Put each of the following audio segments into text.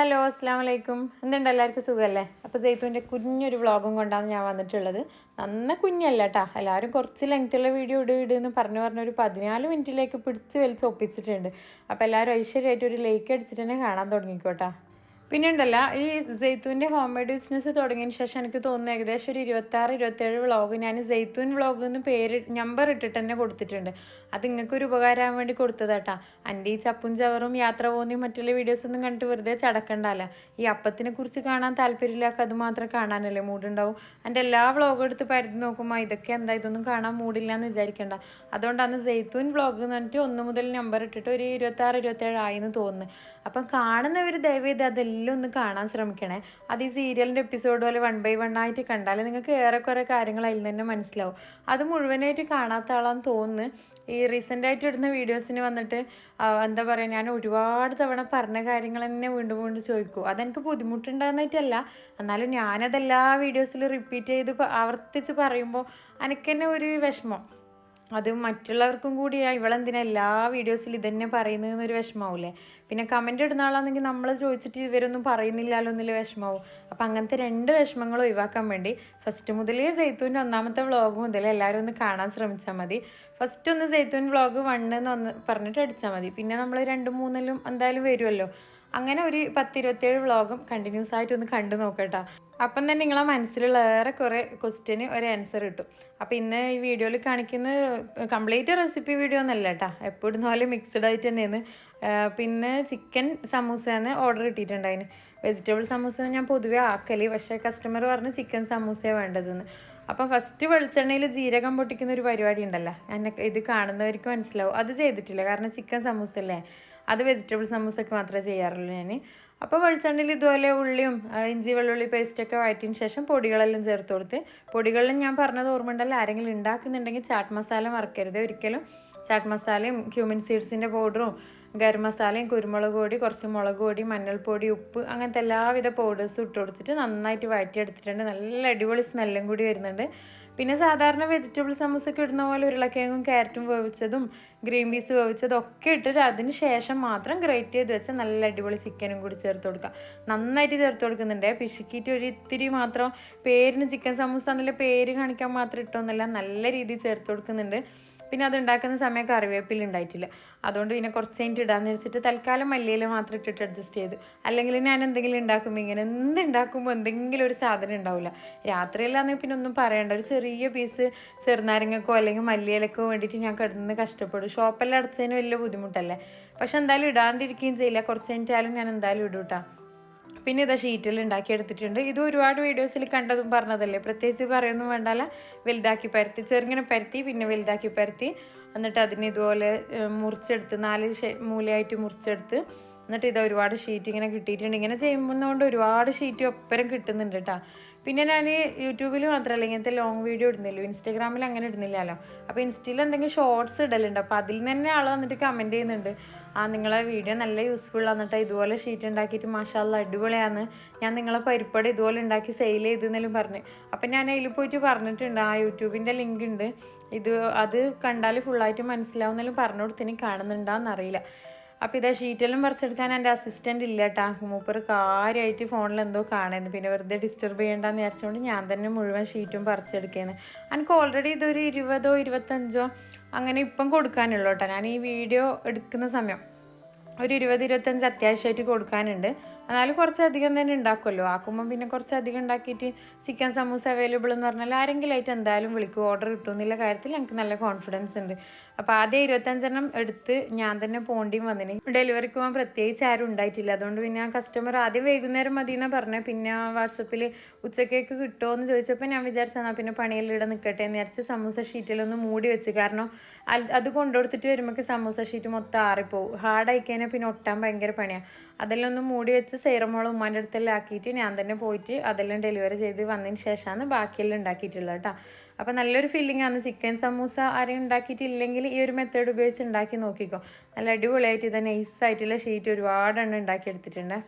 Hello അസ്സാം വലൈക്കും എന്തുണ്ട് എല്ലാവർക്കും സുഖമല്ലേ അപ്പോൾ ജെയ്ത്തുവിന്റെ കുഞ്ഞൊരു വ്ളോഗും കൊണ്ടാണ് ഞാൻ വന്നിട്ടുള്ളത്. നന്ന കുഞ്ഞല്ല കേട്ടാ എല്ലാവരും കുറച്ച് ലെങ്ത്തുള്ള വീഡിയോ ഇട് ഇടുന്ന് പറഞ്ഞു പറഞ്ഞ ഒരു പതിനാല് മിനിറ്റിലേക്ക് പിടിച്ച് വലിച്ച് ഒപ്പിച്ചിട്ടുണ്ട്. അപ്പോൾ എല്ലാവരും ഐശ്വര്യമായിട്ട് ഒരു ലേക്ക് അടിച്ചിട്ട് തന്നെ കാണാൻ തുടങ്ങിക്കോട്ടാ. പിന്നെ ഉണ്ടല്ല ഈ ജെയ്ത്തൂന്റെ ഹോം മെയ്ഡ് ബിസിനസ് തുടങ്ങിയതിന് ശേഷം എനിക്ക് തോന്നുന്നു ഏകദേശം ഒരു ഇരുപത്താറ് ഇരുപത്തേഴ് വ്ളോഗ് ഞാൻ ജെയ്ത്തൂൻ വ്ളോഗ് എന്ന് പേര് നമ്പർ ഇട്ടിട്ട് തന്നെ കൊടുത്തിട്ടുണ്ട്. അത് നിങ്ങൾക്ക് ഒരു ഉപകാരമാകാൻ വേണ്ടി കൊടുത്തതാട്ടാ. എന്റെ ഈ ചപ്പും ചവറും യാത്ര പോകുന്നതും മറ്റുള്ള വീഡിയോസ് ഒന്നും കണ്ടിട്ട് വെറുതെ ചടക്കണ്ടല്ല. ഈ അപ്പത്തിനെ കുറിച്ച് കാണാൻ താല്പര്യമില്ലാത്ത അത് മാത്രം കാണാനല്ലേ മൂടുണ്ടാവും എന്റെ എല്ലാ വ്ളോഗും എടുത്ത് പരിധി നോക്കുമ്പോൾ ഇതൊക്കെ എന്താ ഇതൊന്നും കാണാൻ മൂടില്ല എന്ന് വിചാരിക്കണ്ട. അതുകൊണ്ടാണ് ജെയ്ത്തൂൻ വ്ളോഗ് എന്ന് പറഞ്ഞിട്ട് ഒന്ന് മുതൽ നമ്പർ ഇട്ടിട്ട് ഒരു ഇരുപത്താറ് ഇരുപത്തേഴ് എന്ന് തോന്നുന്നു. അപ്പം കാണുന്നവർ ദയവേത് അതെല്ലാം ഒന്ന് കാണാൻ ശ്രമിക്കണേ. അത് ഈ സീരിയലിന്റെ എപ്പിസോഡ് പോലെ വൺ ബൈ വൺ ആയിട്ട് കണ്ടാൽ നിങ്ങൾക്ക് ഏറെക്കുറെ കാര്യങ്ങൾ അതിൽ തന്നെ മനസ്സിലാവും. അത് മുഴുവനായിട്ട് കാണാത്ത ആളാന്ന് തോന്നുന്നു. ഈ റീസെന്റ് ആയിട്ട് ഇടുന്ന വീഡിയോസിന് വന്നിട്ട് എന്താ പറയുക ഞാൻ ഒരുപാട് തവണ പറഞ്ഞ കാര്യങ്ങൾ തന്നെ വീണ്ടും വീണ്ടും ചോദിക്കും. അതെനിക്ക് ബുദ്ധിമുട്ടുണ്ടാകുന്നതായിട്ടല്ല എന്നാലും ഞാനതെല്ലാ വീഡിയോസിലും റിപ്പീറ്റ് ചെയ്ത് ആവർത്തിച്ച് പറയുമ്പോൾ എനിക്ക് തന്നെ ഒരു വിഷമം. അത് മറ്റുള്ളവർക്കും കൂടിയാ ഇവളെന്തിനാ എല്ലാ വീഡിയോസിലും ഇതന്നെ പറയുന്നതെന്നൊരു വിഷമാവൂലേ? പിന്നെ കമന്റ് ഇടുന്ന ആളാണെങ്കിൽ നമ്മൾ ചോദിച്ചിട്ട് ഇവരൊന്നും പറയുന്നില്ലല്ലോ എന്നുള്ള വിഷമാവും. അപ്പം അങ്ങനത്തെ രണ്ട് വിഷമങ്ങൾ ഒഴിവാക്കാൻ വേണ്ടി ഫസ്റ്റ് മുതലേ സൈത്തൂന്റെ ഒന്നാമത്തെ വ്ളോഗ് മുതൽ എല്ലാവരും ഒന്ന് കാണാൻ ശ്രമിച്ചാൽ മതി. ഫസ്റ്റ് ഒന്ന് സൈത്തൂൻ വ്ളോഗ് വണ്ണ് എന്ന് പറഞ്ഞിട്ട് അടിച്ചാൽ മതി. പിന്നെ നമ്മൾ രണ്ട് മൂന്നിലും എന്തായാലും വരുമല്ലോ അങ്ങനെ ഒരു പത്തിരുപത്തേഴ് വ്ളോഗും കണ്ടിന്യൂസ് ആയിട്ട് ഒന്ന് കണ്ടു നോക്കട്ടോ. അപ്പം തന്നെ നിങ്ങളെ മനസ്സിലുള്ള ഏറെ കുറേ ക്വസ്റ്റ്യന് ഒരു ആൻസർ കിട്ടും. അപ്പം ഇന്ന് ഈ വീഡിയോയിൽ കാണിക്കുന്ന കംപ്ലീറ്റ് റെസിപ്പി വീഡിയോ ഒന്നല്ല കേട്ടോ എപ്പോഴും പോലെ മിക്സ്ഡ് ആയിട്ട് തന്നെയാണ്. പിന്നെ ചിക്കൻ സമൂസയാണ് ഓർഡർ കിട്ടിയിട്ടുണ്ടായിന് വെജിറ്റബിൾ സമൂസ ഞാൻ പൊതുവേ ആക്കൽ പക്ഷേ കസ്റ്റമർ പറഞ്ഞ് ചിക്കൻ സമൂസയാണ് വേണ്ടതെന്ന്. അപ്പം ഫസ്റ്റ് വെളിച്ചെണ്ണയിൽ ജീരകം പൊട്ടിക്കുന്ന ഒരു പരിപാടി ഉണ്ടല്ലോ. എന്നെ ഇത് കാണുന്നവർക്ക് മനസ്സിലാവും. അത് ചെയ്തിട്ടില്ല. കാരണം ചിക്കൻ സമൂസ അല്ലേ അത് വെജിറ്റബിൾ സമൂസൊക്കെ മാത്രമേ ചെയ്യാറുള്ളൂ ഞാൻ അപ്പോൾ വെളിച്ചെണ്ണയിൽ ഇതുപോലെ ഉള്ളിയും ഇഞ്ചി വെള്ളുള്ളി പേസ്റ്റൊക്കെ വഴറ്റിയതിന് ശേഷം പൊടികളെല്ലാം ചേർത്ത് കൊടുത്ത് പൊടികളിലും ഞാൻ പറഞ്ഞത് ഓർമ്മയുണ്ടല്ലോ ആരെങ്കിലും ഉണ്ടാക്കുന്നുണ്ടെങ്കിൽ ചാട്ട് മസാല മറക്കരുത്. ഒരിക്കലും ചാട്ട് മസാലയും ക്യൂമിൻ സീഡ്സിന്റെ പൗഡറും ഗരം മസാലയും കുരുമുളക് പൊടി കുറച്ച് മുളക് പൊടി മഞ്ഞൾപ്പൊടി ഉപ്പ് അങ്ങനത്തെ എല്ലാവിധ പൗഡേഴ്സും ഇട്ട് കൊടുത്തിട്ട് നന്നായിട്ട് വഴറ്റിയെടുത്തിട്ടുണ്ട്. നല്ല അടിപൊളി സ്മെല്ലും കൂടി വരുന്നുണ്ട്. പിന്നെ സാധാരണ വെജിറ്റബിൾ സമൂസൊക്കെ ഇടുന്ന പോലെ ഉരുളക്കിഴങ്ങും ക്യാരറ്റും വേവിച്ചതും ഗ്രീൻ പീസ് വേവിച്ചതും ഒക്കെ ഇട്ടിട്ട് അതിന് ശേഷം മാത്രം ഗ്രേറ്റ് ചെയ്ത് വെച്ച നല്ല അടിപൊളി ചിക്കനും കൂടി ചേർത്ത് കൊടുക്കുക. നന്നായിട്ട് ചേർത്ത് കൊടുക്കുന്നുണ്ട്. പിശുക്കിയിട്ട് ഒരു ഇത്തിരി മാത്രം പേരിന് ചിക്കൻ സമൂസ എന്നുള്ള പേര് കാണിക്കാൻ മാത്രം ഇട്ടൊന്നുമില്ല നല്ല രീതിയിൽ ചേർത്ത് കൊടുക്കുന്നുണ്ട്. പിന്നെ അത് ഉണ്ടാക്കുന്ന സമയം കറിവേപ്പില ഉണ്ടായിട്ടില്ല. അതുകൊണ്ട് പിന്നെ കുറച്ച് കഴിഞ്ഞിട്ട് ഇടാന്ന് വെച്ചിട്ട് തൽക്കാലം മല്ലിയില മാത്രം ഇട്ടിട്ട് അഡ്ജസ്റ്റ് ചെയ്തു. അല്ലെങ്കിൽ ഞാൻ എന്തെങ്കിലും ഉണ്ടാക്കുമ്പോൾ ഇങ്ങനെ എന്ത് ഉണ്ടാക്കുമ്പോൾ എന്തെങ്കിലും ഒരു സാധനം ഉണ്ടാവില്ല രാത്രിയിലാണെങ്കിൽ പിന്നെ ഒന്നും പറയണ്ട. ഒരു ചെറിയ പീസ് ചെറുനാരങ്ങക്കോ അല്ലെങ്കിൽ മല്ലിയിലക്കോ വേണ്ടിയിട്ട് ഞാൻ കിടന്ന് കഷ്ടപ്പെടും. ഷോപ്പെല്ലാം അടച്ചതിന് വലിയ ബുദ്ധിമുട്ടല്ലേ. പക്ഷെ എന്തായാലും ഇടാണ്ടിരിക്കുകയും ചെയ്യില്ല. കുറച്ച് കഴിഞ്ഞിട്ടാലും ഞാൻ എന്തായാലും ഇടും കേട്ടോ പിന്നെ ഇതാ ഷീറ്റിൽ ഉണ്ടാക്കിയെടുത്തിട്ടുണ്ട് ഇത് ഒരുപാട് വീഡിയോസിൽ കണ്ടതും പറഞ്ഞതല്ലേ? പ്രത്യേകിച്ച് പറയൊന്നും വേണ്ടല്ല. വലുതാക്കി പരത്തി ചെറുങ്ങനെ പരത്തി പിന്നെ വലുതാക്കി പരത്തി. എന്നിട്ട് അതിനെ ഇതുപോലെ മുറിച്ചെടുത്ത് നാല് മൂലയായിട്ട് മുറിച്ചെടുത്ത് എന്നിട്ട് ഇത് ഒരുപാട് ഷീറ്റ് ഇങ്ങനെ കിട്ടിയിട്ടുണ്ട്. ഇങ്ങനെ ചെയ്യുന്നതുകൊണ്ട് ഒരുപാട് ഷീറ്റ് ഒപ്പരം കിട്ടുന്നുണ്ട് കേട്ടോ പിന്നെ ഞാൻ യൂട്യൂബിൽ മാത്രമല്ല ഇങ്ങനത്തെ ലോങ് വീഡിയോ ഇടുന്നില്ലോ. ഇൻസ്റ്റാഗ്രാമിൽ അങ്ങനെ ഇടുന്നില്ലല്ലോ. അപ്പോൾ ഇൻസ്റ്റയിൽ എന്തെങ്കിലും ഷോർട്സ് ഇടലുണ്ട്. അപ്പോൾ അതിൽ തന്നെ ആൾ വന്നിട്ട് കമന്റ് ചെയ്യുന്നുണ്ട്. ആ നിങ്ങളെ വീഡിയോ നല്ല യൂസ്ഫുൾ എന്നിട്ട് ഇതുപോലെ ഷീറ്റ് ഉണ്ടാക്കിയിട്ട് മാഷാല്ല അടിപൊളിയാണ് ഞാൻ നിങ്ങളെ പരിപ്പടി ഇതുപോലെ ഉണ്ടാക്കി സെയിൽ ചെയ്തെന്നെല്ലാം പറഞ്ഞു. അപ്പം ഞാൻ അതിൽ പോയിട്ട് പറഞ്ഞിട്ടുണ്ട്. ആ യൂട്യൂബിന്റെ ലിങ്ക് ഉണ്ട് ഇത് അത് കണ്ടാൽ ഫുള്ളായിട്ട് മനസ്സിലാവുന്നെല്ലാം പറഞ്ഞു കൊടുത്തിന് കാണുന്നുണ്ടാന്നറിയില്ല അപ്പോൾ ഇതാ ഷീറ്റെല്ലാം പറിച്ചെടുക്കാൻ എന്റെ അസിസ്റ്റന്റ് ഇല്ല കേട്ടാ മൂപ്പർ കാര്യമായിട്ട് ഫോണിൽ എന്തോ കാണുന്നു പിന്നെ വെറുതെ ഡിസ്റ്റർബ് ചെയ്യേണ്ടെന്ന് വിചാരിച്ചുകൊണ്ട് ഞാൻ തന്നെ മുഴുവൻ ഷീറ്റും പറിച്ചെടുക്കുകയാണ് എനിക്ക് ഓൾറെഡി ഇതൊരു ഇരുപതോ ഇരുപത്തഞ്ചോ അങ്ങനെ ഇപ്പം കൊടുക്കാനുള്ളൂ കേട്ടോ ഞാൻ ഈ വീഡിയോ എടുക്കുന്ന സമയം ഒരു ഇരുപത് ഇരുപത്തഞ്ച് അത്യാവശ്യമായിട്ട് കൊടുക്കാനുണ്ട്. എന്നാലും കുറച്ചധികം തന്നെ ഉണ്ടാക്കുമല്ലോ. ആക്കുമ്പം പിന്നെ കുറച്ചധികം ഉണ്ടാക്കിയിട്ട് ചിക്കൻ സമൂസ അവൈലബിൾ എന്ന് പറഞ്ഞാൽ ആരെങ്കിലും ആയിട്ട് എന്തായാലും വിളിക്കും. ഓർഡർ കിട്ടും എന്നുള്ള കാര്യത്തിൽ എനിക്ക് നല്ല കോൺഫിഡൻസ് ഉണ്ട്. അപ്പോൾ ആദ്യം ഇരുപത്തഞ്ചെണ്ണം എടുത്ത് ഞാൻ തന്നെ പോണ്ടിയും വന്നിന്. ഡെലിവറിക്ക് പോകാൻ പ്രത്യേകിച്ച് ആരും ഉണ്ടായിട്ടില്ല. അതുകൊണ്ട് പിന്നെ ആ കസ്റ്റമർ ആദ്യം വൈകുന്നേരം മതി എന്നാണ് പറഞ്ഞത്. പിന്നെ വാട്സപ്പിൽ ഉച്ചക്കേക്ക് കിട്ടുമോ എന്ന് ചോദിച്ചപ്പോൾ ഞാൻ വിചാരിച്ചെന്നാൽ പിന്നെ പണിയെല്ലാം ഇവിടെ നിൽക്കട്ടെ എന്ന് വിചാരിച്ച് സമൂസ ഷീറ്റിലൊന്ന് മൂടി വെച്ച്. കാരണം അത് കൊണ്ടുകൊടുത്തിട്ട് വരുമ്പോൾ സമൂസ ഷീറ്റ് മൊത്തം ആറിപ്പോവും. ഹാർഡായി കഴിഞ്ഞാൽ പിന്നെ ഒട്ടാൻ ഭയങ്കര പണിയാണ് അതെല്ലാം ഒന്ന് മൂടി വെച്ച് സൈറമോളം ഉമ്മാന്റെ അടുത്തെല്ലാം ആക്കിയിട്ട് ഞാൻ തന്നെ പോയിട്ട് അതെല്ലാം ഡെലിവറി ചെയ്ത് വന്നതിന് ശേഷമാണ് ബാക്കിയെല്ലാം ഉണ്ടാക്കിയിട്ടുള്ളത് കേട്ടോ. അപ്പോൾ നല്ലൊരു ഫീലിംഗ് ആണ്. ചിക്കൻ സമൂസ ആരെയും ഉണ്ടാക്കിയിട്ടില്ലെങ്കിൽ ഈ ഒരു മെത്തേഡ് ഉപയോഗിച്ച് ഉണ്ടാക്കി നോക്കിക്കോ. നല്ല അടിപൊളിയായിട്ട് ഇത് നൈസായിട്ടുള്ള ഷീറ്റ് ഒരുപാടെണ്ണം ഉണ്ടാക്കിയെടുത്തിട്ടുണ്ട്.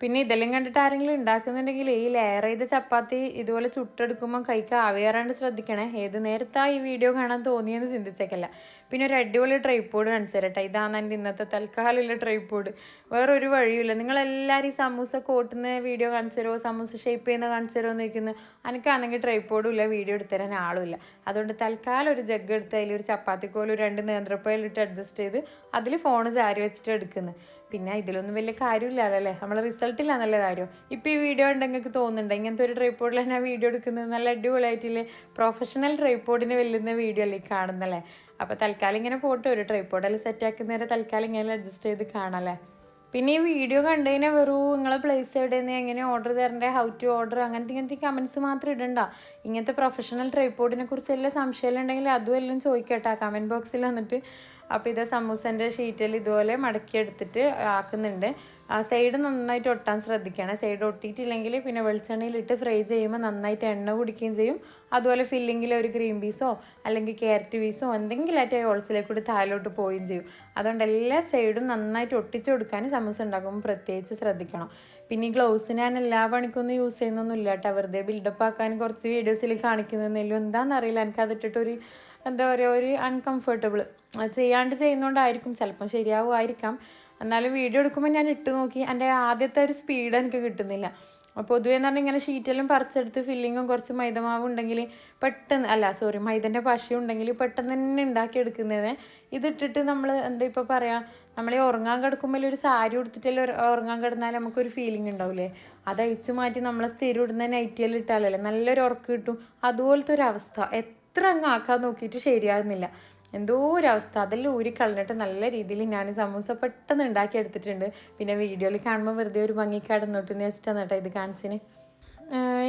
പിന്നെ ഇതെല്ലാം കണ്ടിട്ട് ആരെങ്കിലും ഉണ്ടാക്കുന്നുണ്ടെങ്കിൽ ഈ ലെയർ ചെയ്ത ചപ്പാത്തി ഇതുപോലെ ചുട്ടെടുക്കുമ്പോൾ കൈക്ക് ആവിയാറാണ്ട് ശ്രദ്ധിക്കണേ. ഏത് നേരത്താ ഈ വീഡിയോ കാണാൻ തോന്നിയെന്ന് ചിന്തിച്ചേക്കല്ല. പിന്നെ ഒരു അടിപൊളി ട്രൈപ്പോഡ് കാണിച്ചു തരട്ടെ. ഇതാണ് എന്റെ ഇന്നത്തെ തൽക്കാലമുള്ള ട്രൈപ്പോഡ് വേറൊരു വഴിയുമില്ല. നിങ്ങളെല്ലാവരും ഈ സമൂസ കോട്ടുന്ന വീഡിയോ കാണിച്ചു തരുമോ സമൂസ ഷേപ്പ് ചെയ്യുന്ന കാണിച്ചു തരുമോ എന്ന് ചോദിക്കുന്നു. എനിക്കാണെങ്കിൽ ട്രൈപ്പോഡും ഇല്ല വീഡിയോ എടുത്തു തരാൻ ആളുമില്ല അതുകൊണ്ട് തൽക്കാലം ഒരു ജഗ് എടുത്ത് അതിൽ ഒരു ചപ്പാത്തിക്കോലും രണ്ട് നേന്ത്രപ്പയിലിട്ട് അഡ്ജസ്റ്റ് ചെയ്ത് അതിൽ ഫോൺ ചാരി വെച്ചിട്ട് എടുക്കുന്നത് പിന്നെ ഇതിലൊന്നും വലിയ കാര്യമില്ല അല്ലേ നമ്മളെ റിസൾട്ടില്ല നല്ല കാര്യം? ഇപ്പോൾ ഈ വീഡിയോ ഉണ്ടെങ്കിൽ തോന്നുന്നുണ്ട്? ഇങ്ങനത്തെ ഒരു ട്രൈപ്പോഡിൽ ഞാൻ വീഡിയോ എടുക്കുന്നത്. നല്ല അടിപൊളിയായിട്ടില്ലേ? പ്രൊഫഷണൽ ട്രൈപ്പോഡിന് വെല്ലുന്ന വീഡിയോ അല്ലേ കാണുന്നല്ലേ? അപ്പോൾ തൽക്കാലം ഇങ്ങനെ പോട്ട്. ഒരു ട്രൈപ്പോഡിൽ സെറ്റ് ആക്കുന്നേരം തൽക്കാലം ഇങ്ങനെ അഡ്ജസ്റ്റ് ചെയ്ത് കാണാല്ലേ? പിന്നെ ഈ വീഡിയോ കണ്ടു കഴിഞ്ഞാൽ വെറും നിങ്ങളെ പ്ലേസ് എവിടെയെന്ന് എങ്ങനെ ഓർഡർ തരണ്ടേ ഹൗ ടു ഓർഡർ അങ്ങനത്തെ ഇങ്ങനത്തെ കമൻസ് മാത്രം ഇടണ്ട. ഇങ്ങനത്തെ പ്രൊഫഷണൽ ട്രൈപ്പോഡിനെ കുറിച്ച് എല്ലാം സംശയം അതും എല്ലാം ചോദിക്കട്ടെ. കമന്റ് ബോക്സിൽ വന്നിട്ട് അപ്പോൾ ഇത് സമൂസന്റെ ഷീറ്റിൽ ഇതുപോലെ മടക്കി എടുത്തിട്ട് ആക്കുന്നുണ്ട്. ആ സൈഡ് നന്നായിട്ട് ഒട്ടാൻ ശ്രദ്ധിക്കണം. സൈഡ് ഒട്ടിയിട്ടില്ലെങ്കിൽ പിന്നെ വെളിച്ചെണ്ണയിലിട്ട് ഫ്രൈ ചെയ്യുമ്പോൾ നന്നായിട്ട് എണ്ണ കുടിക്കുകയും ചെയ്യും. അതുപോലെ ഫില്ലിങ്ങിൽ ഒരു ഗ്രീൻ പീസോ അല്ലെങ്കിൽ ക്യാരറ്റ് പീസോ എന്തെങ്കിലുമായിട്ട് ഹോൾസിലേക്ക് കൂടി താഴോട്ട് പോവുകയും ചെയ്യും. അതുകൊണ്ട് എല്ലാ സൈഡും നന്നായിട്ട് ഒട്ടിച്ചു കൊടുക്കാൻ സമൂസ ഉണ്ടാക്കുമ്പോൾ പ്രത്യേകിച്ച് ശ്രദ്ധിക്കണം. പിന്നെ ഈ ഗ്ലൗസ് ഞാൻ എല്ലാ പണിക്കൊന്നും യൂസ് ചെയ്യുന്നൊന്നും ഇല്ല കേട്ടോ. വെറുതെ ബിൽഡപ്പ് ആക്കാൻ കുറച്ച് വീഡിയോസിൽ കാണിക്കുന്നതെങ്കിലും എന്താണെന്നറിയില്ല എനിക്ക് അതിട്ടിട്ടൊരു എന്താ പറയുക ഒരു അൺകംഫർട്ടബിൾ ചെയ്യാണ്ട് ചെയ്യുന്നതുകൊണ്ടായിരിക്കും ചിലപ്പം ശരിയാവുമായിരിക്കാം. എന്നാലും വീഡിയോ എടുക്കുമ്പോൾ ഞാൻ ഇട്ട് നോക്കി. എന്റെ ആദ്യത്തെ ഒരു സ്പീഡ് എനിക്ക് കിട്ടുന്നില്ല. അപ്പോൾ പൊതുവേ എന്ന് പറഞ്ഞാൽ ഇങ്ങനെ ഷീറ്റെല്ലാം പറിച്ചെടുത്ത് ഫില്ലിങ്ങും കുറച്ച് മൈദമാവ് ഉണ്ടെങ്കിൽ പെട്ടെന്ന് അല്ല സോറി മൈദന്റെ പശ ഉണ്ടെങ്കിൽ പെട്ടെന്ന് തന്നെ ഉണ്ടാക്കിയെടുക്കുന്നത് ഇതിട്ടിട്ട് നമ്മൾ എന്താ ഇപ്പോൾ പറയുക നമ്മൾ ഈ ഉറങ്ങാൻ കിടക്കുമ്പോൾ ഒരു സാരി ഉടുത്തിട്ടല്ലേ ഉറങ്ങാൻ കിടന്നാൽ നമുക്കൊരു ഫീലിംഗ് ഉണ്ടാവില്ലേ അത് മാറ്റി നമ്മളെ സ്ഥിരം ഇടുന്ന നൈറ്റിയെല്ലാം ഇട്ടാലല്ലേ നല്ലൊരു ഉറക്കം കിട്ടും. അതുപോലത്തെ ഒരു അവസ്ഥ. എത്ര അങ്ങ് ആക്കാൻ നോക്കിയിട്ട് ശരിയാകുന്നില്ല. എന്തോ ഒരു അവസ്ഥ. അതെല്ലാം ഊരി കളഞ്ഞിട്ട് നല്ല രീതിയിൽ ഞാൻ സമൂസ പെട്ടെന്ന് ഉണ്ടാക്കി എടുത്തിട്ടുണ്ട് പിന്നെ വീഡിയോയിൽ കാണുമ്പോൾ വെറുതെ ഒരു ഭംഗി കടന്നോട്ടെന്ന് വെച്ചിട്ടാണ് കേട്ടോ ഇത് കാണിച്ചിന്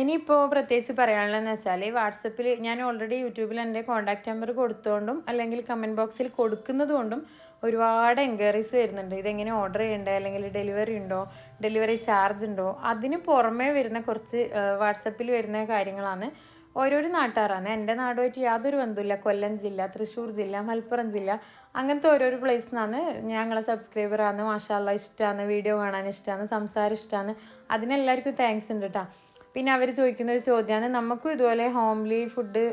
ഇനിയിപ്പോൾ പ്രത്യേകിച്ച് പറയാനുള്ളതെന്ന് വെച്ചാൽ വാട്സപ്പിൽ ഞാൻ ഓൾറെഡി യൂട്യൂബിൽ എന്റെ കോൺടാക്റ്റ് നമ്പർ കൊടുത്തുകൊണ്ടും അല്ലെങ്കിൽ കമന്റ് ബോക്സിൽ കൊടുക്കുന്നതുകൊണ്ടും ഒരുപാട് എൻക്വയറീസ് വരുന്നുണ്ട്. ഇതെങ്ങനെ ഓർഡർ ചെയ്യണ്ടേ? അല്ലെങ്കിൽ ഡെലിവറി ഉണ്ടോ? ഡെലിവറി ചാർജ് ഉണ്ടോ? അതിന് പുറമേ വരുന്ന കുറച്ച് വാട്സപ്പിൽ വരുന്ന കാര്യങ്ങളാണ്. ഓരോരോ നാട്ടുകാരാണ് എന്റെ നാടുമായിട്ട് യാതൊരു ബന്ധമില്ല കൊല്ലം ജില്ല തൃശ്ശൂർ ജില്ല മലപ്പുറം ജില്ല. അങ്ങനത്തെ ഓരോരോ പ്ലേസിൽ നിന്നാണ് ഞങ്ങളെ സബ്സ്ക്രൈബറാണ് മാഷാല്ല ഇഷ്ടമാണ് വീഡിയോ കാണാൻ ഇഷ്ടമാണ് സംസാരം ഇഷ്ടമാണ് അതിനെല്ലാവർക്കും താങ്ക്സ് ഉണ്ട് കേട്ടോ പിന്നെ അവർ ചോദിക്കുന്ന ഒരു ചോദ്യമാണ് നമുക്കും ഇതുപോലെ ഹോംലി ഫുഡ്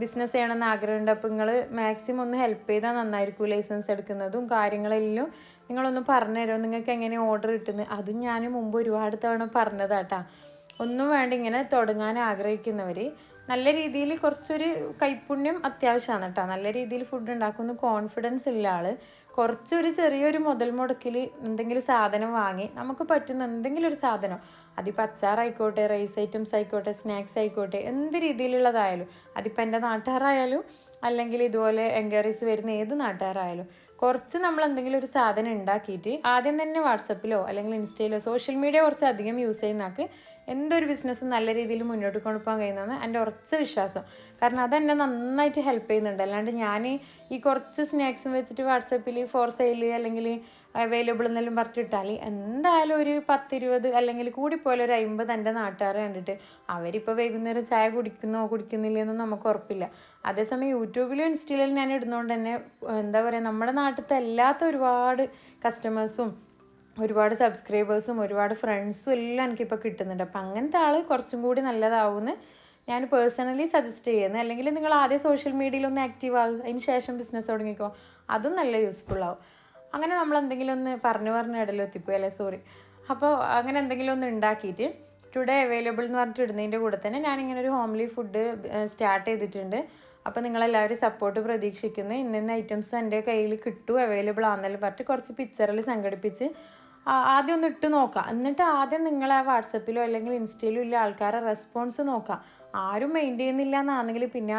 ബിസിനസ് ചെയ്യണമെന്ന് ആഗ്രഹമുണ്ട്. അപ്പോൾ നിങ്ങൾ മാക്സിമം ഒന്ന് ഹെൽപ്പ് ചെയ്താൽ നന്നായിരിക്കും ലൈസൻസ് എടുക്കുന്നതും കാര്യങ്ങളെല്ലാം നിങ്ങളൊന്ന് പറഞ്ഞു തരുമോ? നിങ്ങൾക്ക് എങ്ങനെ ഓർഡർ കിട്ടുന്നത്? അതും ഞാൻ മുമ്പ് ഒരുപാട് തവണ പറഞ്ഞതാട്ടാ ഒന്നും വേണ്ട ഇങ്ങനെ തുടങ്ങാൻ ആഗ്രഹിക്കുന്നവർ നല്ല രീതിയിൽ കുറച്ചൊരു കൈപ്പുണ്യം അത്യാവശ്യമാണ് കേട്ടോ. നല്ല രീതിയിൽ ഫുഡ് ഉണ്ടാക്കുന്ന. കോൺഫിഡൻസ് ഉള്ള ആൾ കുറച്ചൊരു ചെറിയൊരു മുതൽ മുടക്കിൽ എന്തെങ്കിലും സാധനം വാങ്ങി നമുക്ക് പറ്റുന്ന എന്തെങ്കിലും ഒരു സാധനം. അതിപ്പോൾ അച്ചാറായിക്കോട്ടെ റൈസ് ഐറ്റംസ് ആയിക്കോട്ടെ സ്നാക്സ് ആയിക്കോട്ടെ എന്ത് രീതിയിലുള്ളതായാലും അതിപ്പോൾ എന്റെ നാട്ടുകാരായാലും അല്ലെങ്കിൽ ഇതുപോലെ എൻക്വയറീസ് വരുന്ന ഏത് നാട്ടുകാരായാലും കുറച്ച് നമ്മൾ എന്തെങ്കിലും ഒരു സാധനം ഉണ്ടാക്കിയിട്ട് ആദ്യം തന്നെ വാട്സപ്പിലോ അല്ലെങ്കിൽ ഇൻസ്റ്റയിലോ സോഷ്യൽ മീഡിയ കുറച്ച് അധികം യൂസ് ചെയ്യുന്നവർക്ക് എന്തൊരു ബിസിനസ്സും നല്ല രീതിയിൽ മുന്നോട്ട് കൊണ്ടുപോകാൻ കഴിയുന്നതാണ് എന്റെ ഉറച്ച വിശ്വാസം. കാരണം അതെന്നെ നന്നായിട്ട് ഹെൽപ്പ് ചെയ്യുന്നുണ്ട്. അല്ലാണ്ട് ഞാൻ ഈ കുറച്ച് സ്നാക്സും വെച്ചിട്ട് വാട്സപ്പിൽ ഫോർ സെയിൽ അല്ലെങ്കിൽ അവൈലബിൾ എന്നെല്ലാം പറഞ്ഞിട്ടാൽ എന്തായാലും ഒരു പത്തിരുപത് അല്ലെങ്കിൽ കൂടിപ്പോലെ ഒരു അമ്പത് എന്റെ നാട്ടുകാരെ കണ്ടിട്ട് അവരിപ്പോൾ വൈകുന്നേരം ചായ കുടിക്കുന്നോ കുടിക്കുന്നില്ലെന്നും നമുക്ക് ഉറപ്പില്ല. അതേസമയം യൂട്യൂബിലും ഇൻസ്റ്റയിലും ഞാൻ ഇടുന്നതുകൊണ്ട് തന്നെ എന്താ പറയുക നമ്മുടെ നാട്ടിലത്തെ അല്ലാത്ത ഒരുപാട് കസ്റ്റമേഴ്സും ഒരുപാട് സബ്സ്ക്രൈബേഴ്സും ഒരുപാട് ഫ്രണ്ട്സും എല്ലാം എനിക്കിപ്പോൾ കിട്ടുന്നുണ്ട്. അപ്പം അങ്ങനത്തെ ആൾ കുറച്ചും കൂടി നല്ലതാവുമെന്ന് ഞാൻ പേഴ്സണലി സജസ്റ്റ് ചെയ്യുന്നത് അല്ലെങ്കിൽ നിങ്ങൾ ആദ്യം സോഷ്യൽ മീഡിയയിൽ ഒന്ന് ആക്റ്റീവ് ആകുക അതിന് ശേഷം ബിസിനസ് തുടങ്ങിക്കോ. അതും നല്ല യൂസ്ഫുൾ ആവും. അങ്ങനെ നമ്മൾ എന്തെങ്കിലും ഒന്ന് പറഞ്ഞു പറഞ്ഞു ഇടലോ എത്തിപ്പോയി അല്ലേ? സോറി അപ്പോൾ അങ്ങനെ എന്തെങ്കിലും ഒന്ന് ഉണ്ടാക്കിയിട്ട് ടുഡേ അവൈലബിൾ എന്ന് പറഞ്ഞിട്ട് ഇടുന്നതിന്റെ കൂടെ തന്നെ ഞാനിങ്ങനെ ഒരു ഹോംലി ഫുഡ് സ്റ്റാർട്ട് ചെയ്തിട്ടുണ്ട്. അപ്പോൾ നിങ്ങളെല്ലാവരും സപ്പോർട്ട് പ്രതീക്ഷിക്കുന്നു. ഇന്നിന്ന് ഐറ്റംസ് എന്റെ കയ്യിൽ കിട്ടും അവൈലബിൾ ആണെന്നെല്ലാം പറഞ്ഞിട്ട് കുറച്ച് പിക്ചറിൽ സംഘടിപ്പിച്ച് ആദ്യം ഒന്ന് ഇട്ട് നോക്കാം. എന്നിട്ട് ആദ്യം നിങ്ങൾ ആ വാട്സപ്പിലോ അല്ലെങ്കിൽ ഇൻസ്റ്റയിലോ ഉള്ള ആൾക്കാരെ റെസ്പോൺസ് നോക്കാം. ആരും മെയിന്റെയ്യുന്നില്ല എന്നാണെങ്കിൽ പിന്നെ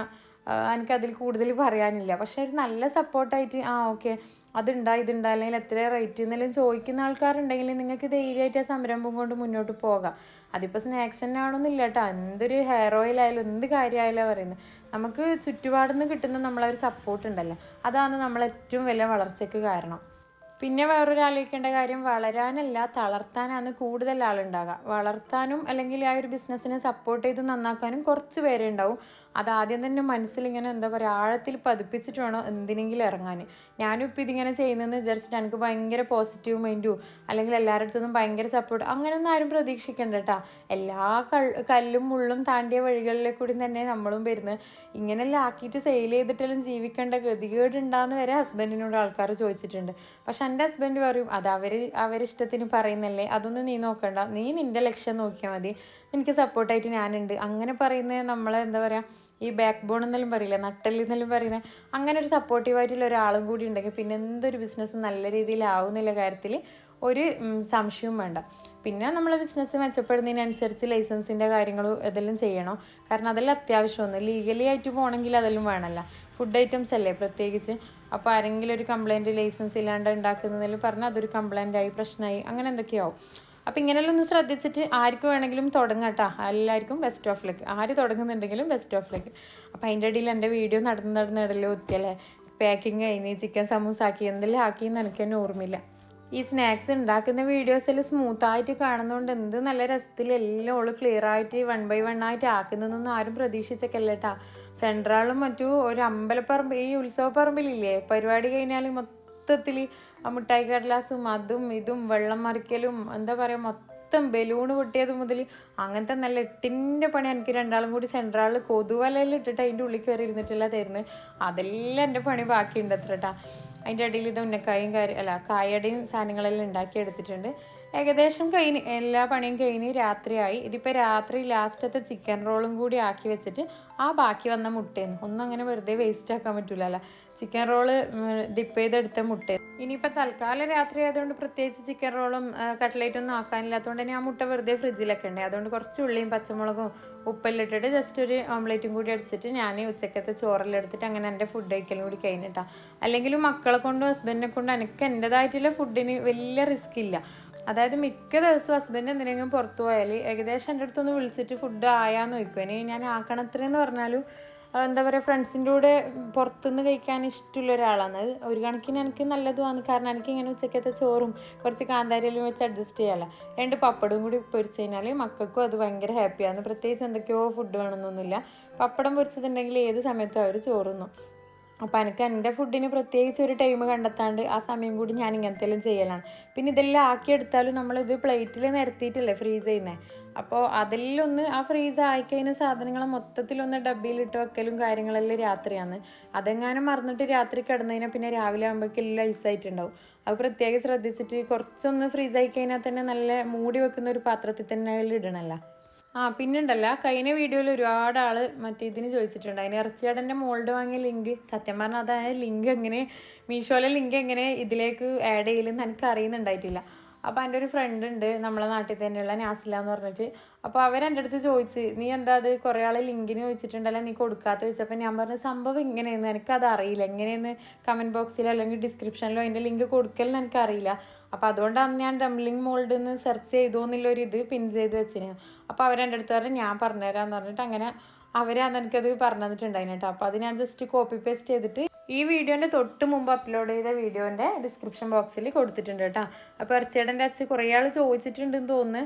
എനിക്കതിൽ കൂടുതൽ പറയാനില്ല. പക്ഷെ ഒരു നല്ല സപ്പോർട്ടായിട്ട് ആ ഓക്കെ അതുണ്ടാ ഇതുണ്ടാ അല്ലെങ്കിൽ എത്ര റേറ്റ് എന്നെല്ലാം ചോദിക്കുന്ന ആൾക്കാരുണ്ടെങ്കിൽ നിങ്ങൾക്ക് ധൈര്യമായിട്ട് ആ സംരംഭം കൊണ്ട് മുന്നോട്ട് പോകാം. അതിപ്പോൾ സ്നാക്സ് തന്നെ ആണോന്നില്ല കേട്ടോ. എന്തൊരു ഹെയർ ഓയിൽ ആയാലും എന്ത് കാര്യമായാലും പറയുന്നത്. നമുക്ക് ചുറ്റുപാടുന്ന് കിട്ടുന്ന നമ്മളൊരു സപ്പോർട്ട് ഉണ്ടല്ലോ. അതാണ് നമ്മൾ ഏറ്റവും വലിയ വളർച്ചയ്ക്ക് കാരണം. പിന്നെ വേറൊരു ആലോചിക്കേണ്ട കാര്യം വളരാനല്ല തളർത്താനാണ് കൂടുതൽ ആളുണ്ടാകുക വളർത്താനും അല്ലെങ്കിൽ ആ ഒരു ബിസിനസ്സിനെ സപ്പോർട്ട് ചെയ്ത് നന്നാക്കാനും കുറച്ച് പേരെ ഉണ്ടാവും. അത് ആദ്യം തന്നെ മനസ്സിൽ ഇങ്ങനെ എന്താ പറയുക ആഴത്തിൽ പതിപ്പിച്ചിട്ട് വേണം എന്തിനെങ്കിലും ഇറങ്ങാൻ. ഞാനും ഇപ്പം ഇതിങ്ങനെ ചെയ്യുന്നതെന്ന് വിചാരിച്ചിട്ട് എനിക്ക് ഭയങ്കര പോസിറ്റീവ് മൈൻഡും അല്ലെങ്കിൽ എല്ലാവരുടെ അടുത്തും ഭയങ്കര സപ്പോർട്ട് അങ്ങനെയൊന്നും ആരും പ്രതീക്ഷിക്കേണ്ട കേട്ടോ എല്ലാ കല്ലും മുള്ളും താണ്ടിയ വഴികളിലെ കൂടി തന്നെ നമ്മളും വരുന്നത് ഇങ്ങനെല്ലാം ആക്കിയിട്ട് സെയിൽ ചെയ്തിട്ടെല്ലാം ജീവിക്കേണ്ട ഗതികേടുണ്ടാന്ന് വരെ ഹസ്ബൻഡിനോട് ആൾക്കാർ ചോദിച്ചിട്ടുണ്ട്. പക്ഷെ എന്റെ ഹസ്ബൻഡ് പറയും അത് അവർ അവരിഷ്ടത്തിന് പറയുന്നല്ലേ? അതൊന്നും നീ നോക്കണ്ട. നീ നിന്റെ ലക്ഷ്യം നോക്കിയാൽ മതി. എനിക്ക് സപ്പോർട്ടായിട്ട് ഞാനുണ്ട്. അങ്ങനെ പറയുന്നത് നമ്മളെ എന്താ പറയുക ഈ ബാക്ക് ബോൺ എന്നെല്ലാം പറയില്ല നട്ടൽ എന്നെല്ലാം പറയുന്നത്. അങ്ങനെ ഒരു സപ്പോർട്ടീവായിട്ടുള്ള ഒരാളും കൂടി ഉണ്ടെങ്കിൽ പിന്നെ എന്തൊരു ബിസിനസ്സും നല്ല രീതിയിലാവുന്നില്ല കാര്യത്തിൽ ഒരു സംശയവും വേണ്ട പിന്നെ നമ്മൾ ബിസിനസ് മെച്ചപ്പെടുന്നതിനനുസരിച്ച് ലൈസൻസിന്റെ കാര്യങ്ങളും ഇതെല്ലാം ചെയ്യണം കാരണം അതെല്ലാം അത്യാവശ്യമാണ് ലീഗലി ആയിട്ട് പോകണമെങ്കിൽ അതെല്ലാം വേണമല്ല ഫുഡ് ഐറ്റംസ് അല്ലേ പ്രത്യേകിച്ച് അപ്പോൾ ആരെങ്കിലും ഒരു കംപ്ലയിന്റ് ലൈസൻസ് ഇല്ലാണ്ട് ഉണ്ടാക്കുന്നതിൽ പറഞ്ഞാൽ അതൊരു കംപ്ലയിന്റ് ആയി പ്രശ്നമായി അങ്ങനെ എന്തൊക്കെയാവും അപ്പോൾ ഇങ്ങനെയെല്ലാം ഒന്ന് ശ്രദ്ധിച്ചിട്ട് ആർക്ക് വേണമെങ്കിലും തുടങ്ങട്ടാ എല്ലാവർക്കും ബെസ്റ്റ് ഓഫ് ലക്ക് ആര് തുടങ്ങുന്നുണ്ടെങ്കിലും ബെസ്റ്റ് ഓഫ് ലക്ക് അപ്പോൾ അതിന്റെ ഇടയിൽ എന്റെ വീഡിയോ നടന്ന് നടന്ന് ഇടയിൽ ഒത്തിയല്ലേ പാക്കിങ് കഴിഞ്ഞ് ചിക്കൻ സമൂസ ആക്കി ആക്കിയെന്ന് എനിക്ക് തന്നെ ഓർമ്മയില്ല ഈ സ്നാക്സ് ഉണ്ടാക്കുന്ന വീഡിയോസിൽ സ്മൂത്തായിട്ട് കാണുന്നതുകൊണ്ട് എന്ത് നല്ല രസത്തിൽ എല്ലാം ഓൾ ക്ലിയർ ആയിട്ട് വൺ ബൈ വൺ ആയിട്ട് ആക്കുന്നതൊന്നും ആരും പ്രതീക്ഷിച്ചേക്കല്ലേട്ടാ സെൻട്രാളും മറ്റു ഒരു അമ്പലപ്പറമ്പ് ഈ ഉത്സവപ്പറമ്പിലില്ലേ? പരിപാടി കഴിഞ്ഞാൽ മൊത്തത്തിൽ മുട്ടായി കടലാസും അതും ഇതും വെള്ളം മറിക്കലും എന്താ പറയുക മൊത്തം ബലൂൺ പൊട്ടിയത് മുതൽ അങ്ങനത്തെ നല്ല എട്ടിന്റെ പണി എനിക്ക് രണ്ടാളും കൂടി സെൻട്രാളിൽ കൊതുവലയിൽ ഇട്ടിട്ട് അതിന്റെ ഉള്ളിൽ കയറി ഇരുന്നിട്ടില്ല തരുന്നത് അതെല്ലാം എന്റെ പണി ബാക്കിയുണ്ട് അത്ര കേട്ടാ അതിന്റെ ഇടയിൽ ഇത് ഉന്നക്കായും കാര്യം അല്ല കായയുടെയും സാധനങ്ങളെല്ലാം ഉണ്ടാക്കി എടുത്തിട്ടുണ്ട്. ഏകദേശം കഴിഞ്ഞ് എല്ലാ പണിയും കഴിഞ്ഞ് രാത്രിയായി. ഇതിപ്പോൾ രാത്രി ലാസ്റ്റത്തെ ചിക്കൻ റോളും കൂടി ആക്കി വെച്ചിട്ട് ആ ബാക്കി വന്ന മുട്ടയെന്ന് ഒന്നും അങ്ങനെ വെറുതെ വേസ്റ്റ് ആക്കാൻ പറ്റില്ലല്ലോ ചിക്കൻ റോൾ ഡിപ്പ് ചെയ്തെടുത്ത മുട്ട. ഇനിയിപ്പോൾ തൽക്കാലം രാത്രി ആയതുകൊണ്ട് പ്രത്യേകിച്ച് ചിക്കൻ റോളും കട്ട്ലേറ്റും ഒന്നും ആക്കാനില്ലാത്തതുകൊണ്ട് തന്നെ ആ മുട്ട വെറുതെ ഫ്രിഡ്ജിലൊക്കെ ഉണ്ട്. അതുകൊണ്ട് കുറച്ച് ഉള്ളിയും പച്ചമുളകും ഉപ്പെല്ലാം ഇട്ടിട്ട് ജസ്റ്റ് ഒരു ഓംലേറ്റും കൂടി അടിച്ചിട്ട് ഞാൻ ഉച്ചക്കത്തെ ചോറെല്ലാം അങ്ങനെ എന്റെ ഫുഡ് കഴിക്കലും കൂടി കഴിഞ്ഞിട്ടാണ് അല്ലെങ്കിലും മക്കളെ കൊണ്ടും ഹസ്ബൻഡിനെ കൊണ്ടും എനിക്ക് എന്റെതായിട്ടുള്ള ഫുഡിന് വലിയ റിസ്ക് ഇല്ല. അതായത് മിക്ക ദിവസവും ഹസ്ബൻഡ് എന്തിനെങ്കിലും പുറത്തു പോയാൽ ഏകദേശം എന്റെ അടുത്തൊന്ന് വിളിച്ചിട്ട് ഫുഡ് ആയാന്ന് ചോദിക്കും. ഇനി ഞാൻ ആക്കണത്രയെന്ന് പറഞ്ഞാലും എന്താ പറയുക ഫ്രണ്ട്സിന്റെ കൂടെ പുറത്തുനിന്ന് കഴിക്കാൻ ഇഷ്ടമുള്ള ഒരാളാണ്. ഒരു കണക്കിന് എനിക്ക് നല്ലതുമാണ്. കാരണം എനിക്ക് ഇങ്ങനെ ഉച്ചക്കത്തെ ചോറും കുറച്ച് കാന്താരിയിലും വെച്ച് അഡ്ജസ്റ്റ് ചെയ്യാമല്ലോ രണ്ട് പപ്പടവും കൂടി പൊരിച്ചു കഴിഞ്ഞാൽ മക്കൾക്കും അത് ഭയങ്കര ഹാപ്പിയാണ് പ്രത്യേകിച്ച് എന്തൊക്കെയോ ഫുഡ് വേണമെന്നൊന്നുമില്ല. പപ്പടം പൊരിച്ചതുണ്ടെങ്കിൽ ഏത് സമയത്തും അവർ ചോറുന്നു അപ്പോൾ എനിക്ക് എന്റെ ഫുഡിന് പ്രത്യേകിച്ച് ഒരു ടൈം കണ്ടെത്താണ്ട് ആ സമയം കൂടി ഞാൻ ഇങ്ങനത്തെല്ലാം ചെയ്യലാണ്. പിന്നെ ഇതെല്ലാം ആക്കിയെടുത്താലും നമ്മളിത് പ്ലേറ്റിൽ നിരത്തിയിട്ടില്ലേ ഫ്രീസ് ചെയ്യുന്നത് അപ്പോൾ അതിലൊന്ന് ആ ഫ്രീസ് ആയിക്കഴിഞ്ഞ സാധനങ്ങൾ മൊത്തത്തിലൊന്ന് ഡബ്ബിയിലിട്ട് വെക്കലും കാര്യങ്ങളെല്ലാം രാത്രിയാണ്. അതെങ്ങാനും മറന്നിട്ട് രാത്രി കിടന്നതിനാൽ പിന്നെ രാവിലെ ആകുമ്പോഴേക്കും എല്ലാം ഐസായിട്ടുണ്ടാവും അത് പ്രത്യേകം ശ്രദ്ധിച്ചിട്ട് കുറച്ചൊന്ന് ഫ്രീസ് ആയി കഴിഞ്ഞാൽ തന്നെ നല്ല മൂടി വെക്കുന്ന ഒരു പാത്രത്തിൽ തന്നെ ഇടണമല്ലോ ആ പിന്നെണ്ടല്ല കഴിഞ്ഞ വീഡിയോയിൽ ഒരുപാട് ആൾ മറ്റേ ഇതിന് ചോദിച്ചിട്ടുണ്ട്. അതിന് ഇറച്ചിയാടന്റെ മോൾഡ് വാങ്ങിയ ലിങ്ക്. സത്യം പറഞ്ഞാൽ അതായത് ലിങ്ക് എങ്ങനെ മീഷോയിലെ ലിങ്ക് എങ്ങനെ ഇതിലേക്ക് ആഡ് ചെയ്യലെന്ന് എനിക്ക് അറിയുന്നുണ്ടായിട്ടില്ല അപ്പോൾ എന്റെ ഒരു ഫ്രണ്ട് ഉണ്ട് നമ്മളെ നാട്ടിൽ തന്നെയുള്ള നാസില എന്ന് പറഞ്ഞിട്ട്. അപ്പോൾ എന്റെ അടുത്ത് ചോദിച്ച് നീ എന്താ അത് കുറേ ആൾ ലിങ്കിന് ചോദിച്ചിട്ടുണ്ടല്ലോ നീ കൊടുക്കാത്ത? ചോദിച്ചപ്പോൾ ഞാൻ പറഞ്ഞ സംഭവം ഇങ്ങനെയെന്ന് എനിക്കത് അറിയില്ല. എങ്ങനെയെന്ന് കമന്റ് ബോക്സിലോ അല്ലെങ്കിൽ ഡിസ്ക്രിപ്ഷനിലോ അതിന്റെ ലിങ്ക് കൊടുക്കലെന്ന് എനിക്കറിയില്ല അപ്പോൾ അതുകൊണ്ടാണ് ഞാൻ ഡംലിംഗ് മോൾഡ് എന്ന് സെർച്ച് ചെയ്തു എന്നുള്ളൊരു ഇത് പിൻ ചെയ്ത് വെച്ചിരുന്നത് അപ്പോൾ അവരെന്റെ അടുത്ത് പറഞ്ഞ് ഞാൻ പറഞ്ഞുതരാമെന്ന് പറഞ്ഞിട്ട് അങ്ങനെ അവരാണ് എനിക്കത് പറഞ്ഞു തന്നിട്ടുണ്ടായിന് കേട്ടോ അപ്പോൾ അത് ഞാൻ ജസ്റ്റ് കോപ്പി പേസ്റ്റ് ചെയ്തിട്ട് ഈ വീഡിയോന്റെ തൊട്ട് മുമ്പ് അപ്ലോഡ് ചെയ്ത വീഡിയോന്റെ ഡിസ്ക്രിപ്ഷൻ ബോക്സിൽ കൊടുത്തിട്ടുണ്ട് കേട്ടോ. അപ്പോൾ ഇറച്ചിയേടന്റെ അച്ഛൻ കുറേ ആൾ ചോദിച്ചിട്ടുണ്ടെന്ന് തോന്നുന്നു.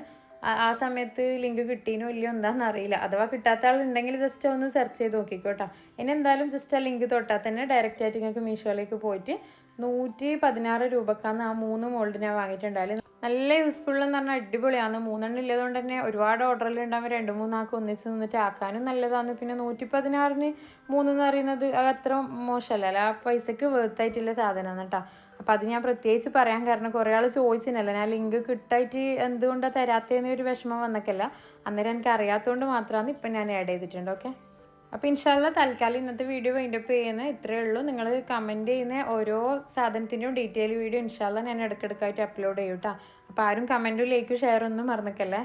ആ സമയത്ത് ലിങ്ക് കിട്ടീനോ ഇല്ലയോ എന്താണെന്ന് അറിയില്ല. അഥവാ കിട്ടാത്ത ആളുണ്ടെങ്കിൽ ജസ്റ്റ് ഒന്ന് സെർച്ച് ചെയ്ത് നോക്കിക്കോട്ടോ ഇനി എന്തായാലും ജസ്റ്റ് ആ ലിങ്ക് തൊട്ടാൽ തന്നെ ഡയറക്റ്റ് ആയിട്ട് നിങ്ങൾക്ക് മീഷോയിലേക്ക് പോയിട്ട് നൂറ്റി പതിനാറ് രൂപക്കാന്ന് ആ മൂന്ന് മോൾഡ് ഞാൻ വാങ്ങിയിട്ടുണ്ടായാലും നല്ല യൂസ്ഫുൾ എന്ന് പറഞ്ഞാൽ അടിപൊളിയാണ് മൂന്നെണ്ണം ഇല്ലതുകൊണ്ട് തന്നെ ഒരുപാട് ഓർഡറിൽ ഉണ്ടാകുമ്പോൾ രണ്ട് മൂന്നാൾക്ക് ഒന്നിച്ച് നിന്നിട്ട് ആക്കാനും നല്ലതാണ് പിന്നെ നൂറ്റി പതിനാറിന് മൂന്നെന്ന് പറയുന്നത് അത് അത്ര മോശമല്ല. അല്ല ആ പൈസക്ക് വേർത്തായിട്ടുള്ള സാധനമാണ് കേട്ടോ അപ്പോൾ അത് ഞാൻ പ്രത്യേകിച്ച് പറയാൻ കാരണം കുറേ ആൾ ചോദിച്ചിനല്ലോ ഞാൻ ലിങ്ക് കിട്ടായിട്ട് എന്തുകൊണ്ടാണ് തരാത്തതെന്ന് ഒരു വിഷമം വന്നൊക്കെയല്ല അന്നേരം എനിക്ക് അറിയാത്തതുകൊണ്ട് മാത്രമാണ് ഇപ്പം ഞാൻ ആഡ് ചെയ്തിട്ടുണ്ട്. ഓക്കെ അപ്പോൾ ഇൻഷാല്ല തൽക്കാലം ഇന്നത്തെ വീഡിയോ വൈൻഡപ്പ് ചെയ്യുന്നത് ഇത്രയേ ഉള്ളൂ. നിങ്ങൾ കമന്റ് ചെയ്യുന്ന. ഓരോ സാധനത്തിന്റെയും ഡീറ്റെയിൽ വീഡിയോ ഇൻഷാല്ല ഞാൻ ഇടയ്ക്കിടയ്ക്കായിട്ട് അപ്ലോഡ് ചെയ്യും കേട്ടോ അപ്പോൾ ആരും കമന്റും ലൈക്കും ഷെയർ ഒന്നും മറന്നിക്കല്ലേ?